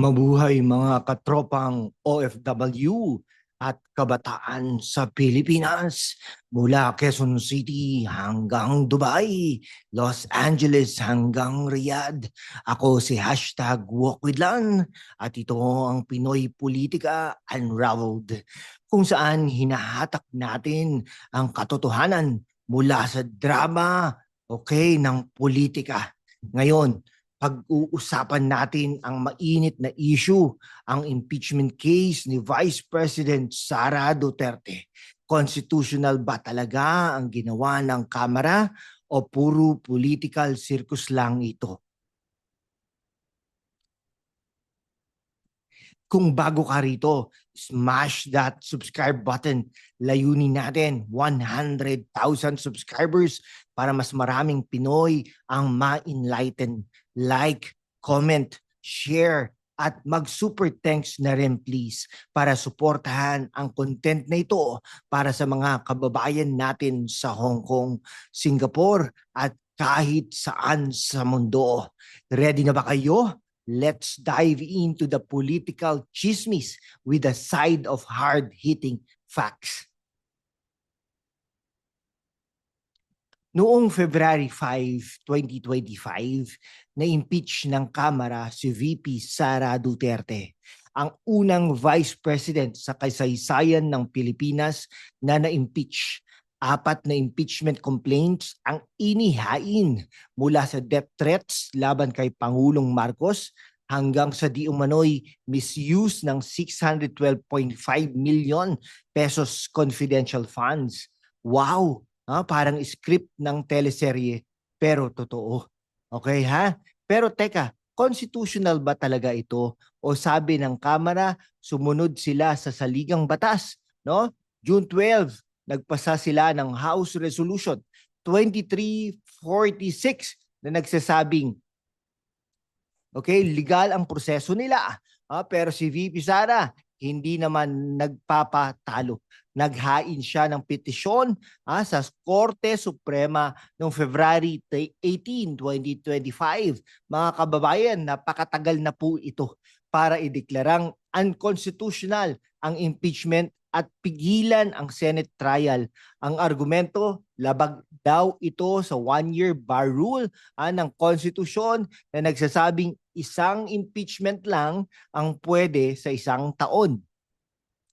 Mabuhay mga katropang OFW at kabataan sa Pilipinas mula Quezon City hanggang Dubai, Los Angeles hanggang Riyadh. Ako si hashtag Walkwidlan at ito ang Pinoy Politika Unraveled kung saan hinahatak natin ang katotohanan mula sa drama okay, ng politika. Ngayon, pag-uusapan natin ang mainit na issue, ang impeachment case ni Vice President Sara Duterte. Constitutional ba talaga ang ginawa ng Kamara o puro political circus lang ito? Kung bago ka rito, smash that subscribe button. Layunin natin 100,000 subscribers para mas maraming Pinoy ang ma-enlighten. Like, comment, share, at mag-super thanks na rin please para suportahan ang content na ito para sa mga kababayan natin sa Hong Kong, Singapore at kahit saan sa mundo. Ready na ba kayo? Let's dive into the political chismis with a side of hard-hitting facts. Noong February 5, 2025, na-impeach ng Kamara si VP Sara Duterte, ang unang Vice President sa kasaysayan ng Pilipinas na na-impeach apat na impeachment complaints ang inihain mula sa death threats laban kay Pangulong Marcos hanggang sa di umano'y misuse ng 612.5 million pesos confidential funds. Wow! Ha? Parang script ng teleserye pero totoo. Okay ha? Pero teka, constitutional ba talaga ito? O sabi ng Kamara, sumunod sila sa saligang batas, no? June 12, nagpasa sila ng House Resolution 2346 na nagsasabing okay, legal ang proseso nila. Ah, pero si VP Sara hindi naman nagpapatalo. Naghain siya ng petisyon ah, sa Korte Suprema noong February 18, 2025. Mga kababayan, napakatagal na po ito para ideklarang unconstitutional ang impeachment at pigilan ang Senate trial. Ang argumento, labag daw ito sa one-year bar rule ah, ng konstitusyon na nagsasabing isang impeachment lang ang pwede sa isang taon.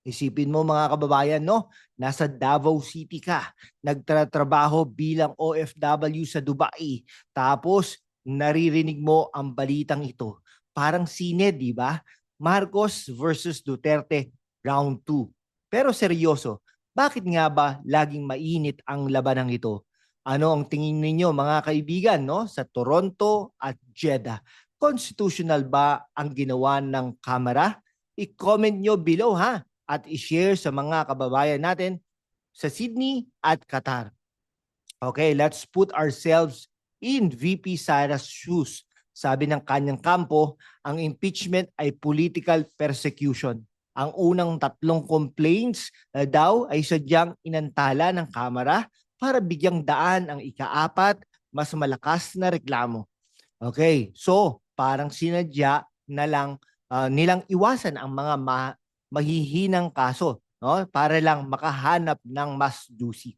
Isipin mo mga kababayan, no? Nasa Davao City ka, nagtatrabaho bilang OFW sa Dubai, tapos naririnig mo ang balitang ito. Parang sine, di ba? Marcos versus Duterte, round 2. Pero seryoso, bakit nga ba laging mainit ang labanang ito? Ano ang tingin ninyo mga kaibigan no sa Toronto at Jeddah? Constitutional ba ang ginawa ng Kamara? I-comment nyo below ha at i-share sa mga kababayan natin sa Sydney at Qatar. Okay, let's put ourselves in VP Sara's shoes. Sabi ng kanyang kampo, ang impeachment ay political persecution. Ang unang tatlong complaints na daw ay sadyang inantala ng Kamara para bigyang daan ang ikaapat mas malakas na reklamo. Okay, so parang sinadya na lang uh, nilang iwasan ang mga ma- mahihinang kaso no para lang makahanap ng mas juicy.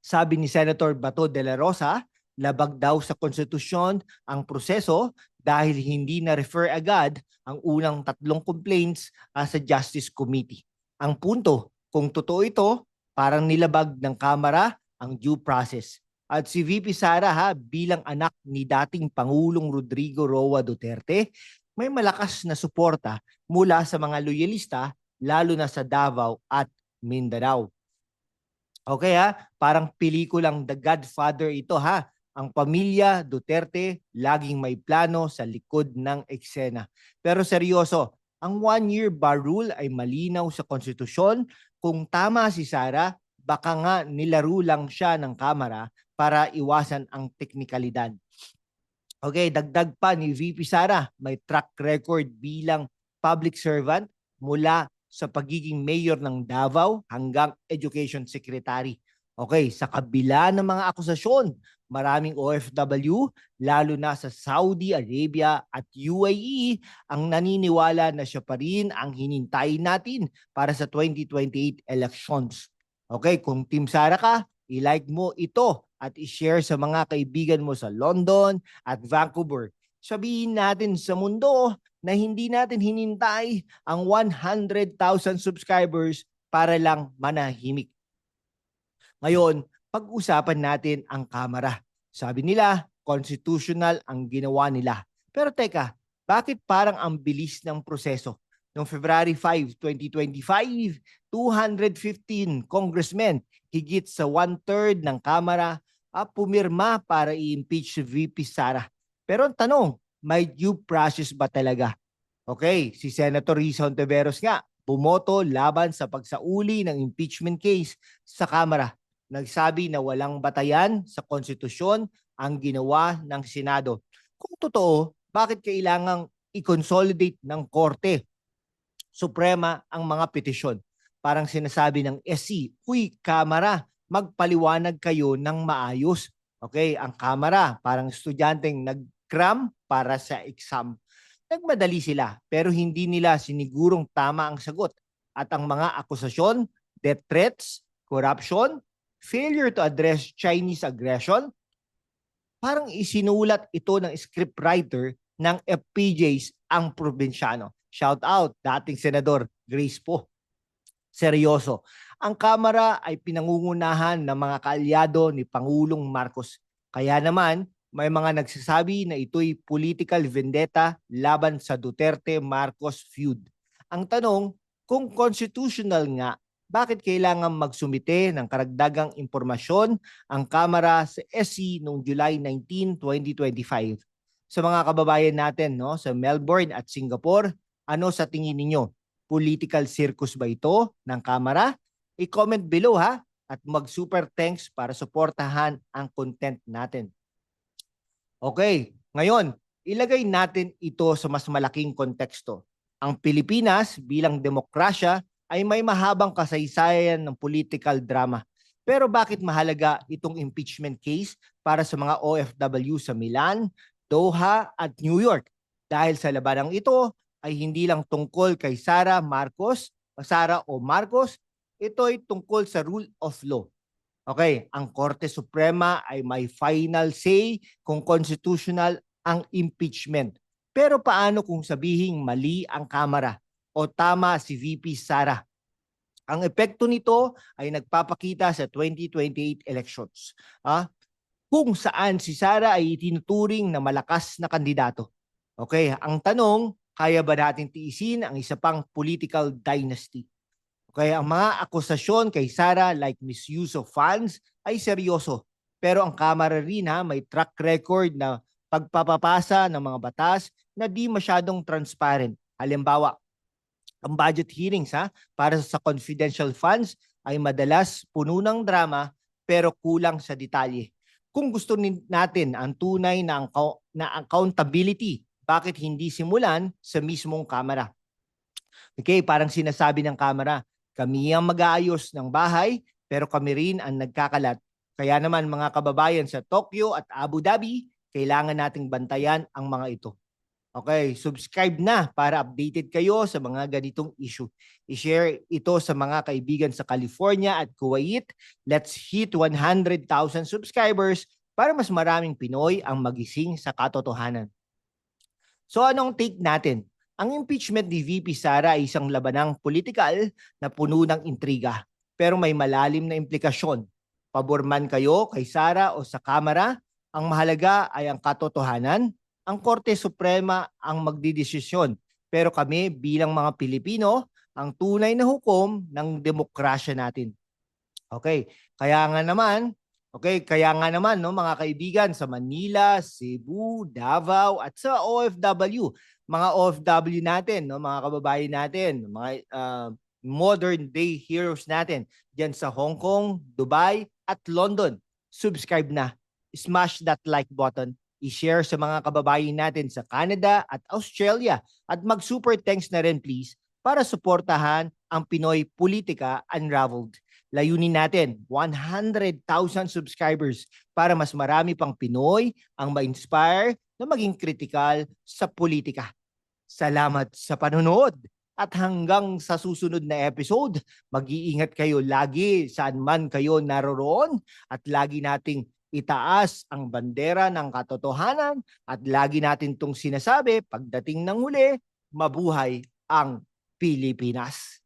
Sabi ni Senator Bato de la Rosa, labag daw sa konstitusyon ang proseso dahil hindi na-refer agad ang unang tatlong complaints uh, sa Justice Committee. Ang punto, kung totoo ito, parang nilabag ng Kamara ang due process. At si VP Sara ha, bilang anak ni dating Pangulong Rodrigo Roa Duterte, may malakas na suporta mula sa mga loyalista lalo na sa Davao at Mindanao. Okay ha, parang pelikulang The Godfather ito ha ang pamilya Duterte laging may plano sa likod ng eksena. Pero seryoso, ang one-year bar rule ay malinaw sa konstitusyon. Kung tama si Sara, baka nga nilaro lang siya ng kamera para iwasan ang teknikalidad. Okay, dagdag pa ni VP Sara, may track record bilang public servant mula sa pagiging mayor ng Davao hanggang education secretary. Okay, sa kabila ng mga akusasyon, maraming OFW, lalo na sa Saudi Arabia at UAE, ang naniniwala na siya pa rin ang hinintayin natin para sa 2028 elections. Okay, kung Team Sara ka, i-like mo ito at i-share sa mga kaibigan mo sa London at Vancouver. Sabihin natin sa mundo na hindi natin hinintay ang 100,000 subscribers para lang manahimik. Ngayon, pag-usapan natin ang kamera. Sabi nila, constitutional ang ginawa nila. Pero teka, bakit parang ang bilis ng proseso? Noong February 5, 2025, 215 congressmen, higit sa one-third ng Kamara, ah, pumirma para i-impeach si VP Sara. Pero ang tanong, may due process ba talaga? Okay, si Senator Risa Ontiveros nga, bumoto laban sa pagsauli ng impeachment case sa Kamara. Nagsabi na walang batayan sa konstitusyon ang ginawa ng Senado. Kung totoo, bakit kailangang i-consolidate ng Korte Suprema ang mga petisyon? Parang sinasabi ng SC, Uy, Kamara, magpaliwanag kayo ng maayos. Okay, ang Kamara, parang estudyanteng nag-cram para sa exam. Nagmadali sila pero hindi nila sinigurong tama ang sagot at ang mga akusasyon, death threats, corruption, failure to address Chinese aggression, parang isinulat ito ng scriptwriter ng FPJs ang probinsyano. Shout out, dating Senador Grace po. Seryoso. Ang Kamara ay pinangungunahan ng mga kaalyado ni Pangulong Marcos. Kaya naman, may mga nagsasabi na ito'y political vendetta laban sa Duterte-Marcos feud. Ang tanong, kung constitutional nga, bakit kailangan magsumite ng karagdagang impormasyon ang Kamara sa SC noong July 19, 2025? Sa mga kababayan natin no, sa Melbourne at Singapore, ano sa tingin ninyo? Political circus ba ito ng Kamara? I-comment below ha at mag-super thanks para suportahan ang content natin. Okay, ngayon, ilagay natin ito sa mas malaking konteksto. Ang Pilipinas bilang demokrasya ay may mahabang kasaysayan ng political drama. Pero bakit mahalaga itong impeachment case para sa mga OFW sa Milan, Doha at New York? Dahil sa labanang ito ay hindi lang tungkol kay Sara Marcos, Sara o Marcos, ito ay tungkol sa rule of law. Okay, ang Korte Suprema ay may final say kung constitutional ang impeachment. Pero paano kung sabihing mali ang Kamara o tama si VP Sara? Ang epekto nito ay nagpapakita sa 2028 elections. Ah, kung saan si Sara ay itinuturing na malakas na kandidato. Okay, ang tanong, kaya ba natin tiisin ang isa pang political dynasty? Kaya ang mga akusasyon kay Sara like misuse of funds ay seryoso. Pero ang Kamara rin ha, may track record na pagpapapasa ng mga batas na di masyadong transparent. Halimbawa, ang budget hearings ha, para sa confidential funds ay madalas puno ng drama pero kulang sa detalye. Kung gusto natin ang tunay na, na accountability, bakit hindi simulan sa mismong Kamara? Okay, parang sinasabi ng Kamara, kami ang mag-aayos ng bahay, pero kami rin ang nagkakalat. Kaya naman mga kababayan sa Tokyo at Abu Dhabi, kailangan nating bantayan ang mga ito. Okay, subscribe na para updated kayo sa mga ganitong issue. I-share ito sa mga kaibigan sa California at Kuwait. Let's hit 100,000 subscribers para mas maraming Pinoy ang magising sa katotohanan. So anong take natin? Ang impeachment ni VP Sara ay isang labanang politikal na puno ng intriga pero may malalim na implikasyon. Pabor man kayo kay Sara o sa Kamara, ang mahalaga ay ang katotohanan. Ang Korte Suprema ang magdidesisyon pero kami bilang mga Pilipino ang tunay na hukom ng demokrasya natin. Okay, kaya nga naman, okay, kaya nga naman no mga kaibigan sa Manila, Cebu, Davao at sa OFW, mga OFW natin, no, mga kababayan natin, mga uh, modern day heroes natin diyan sa Hong Kong, Dubai at London. Subscribe na. Smash that like button. I-share sa mga kababayan natin sa Canada at Australia at mag-super thanks na rin please para suportahan ang Pinoy Politika Unraveled. layunin natin 100,000 subscribers para mas marami pang Pinoy ang ma-inspire na maging kritikal sa politika. Salamat sa panonood at hanggang sa susunod na episode, mag-iingat kayo lagi saan man kayo naroroon at lagi nating itaas ang bandera ng katotohanan at lagi natin itong sinasabi pagdating ng huli, mabuhay ang Pilipinas.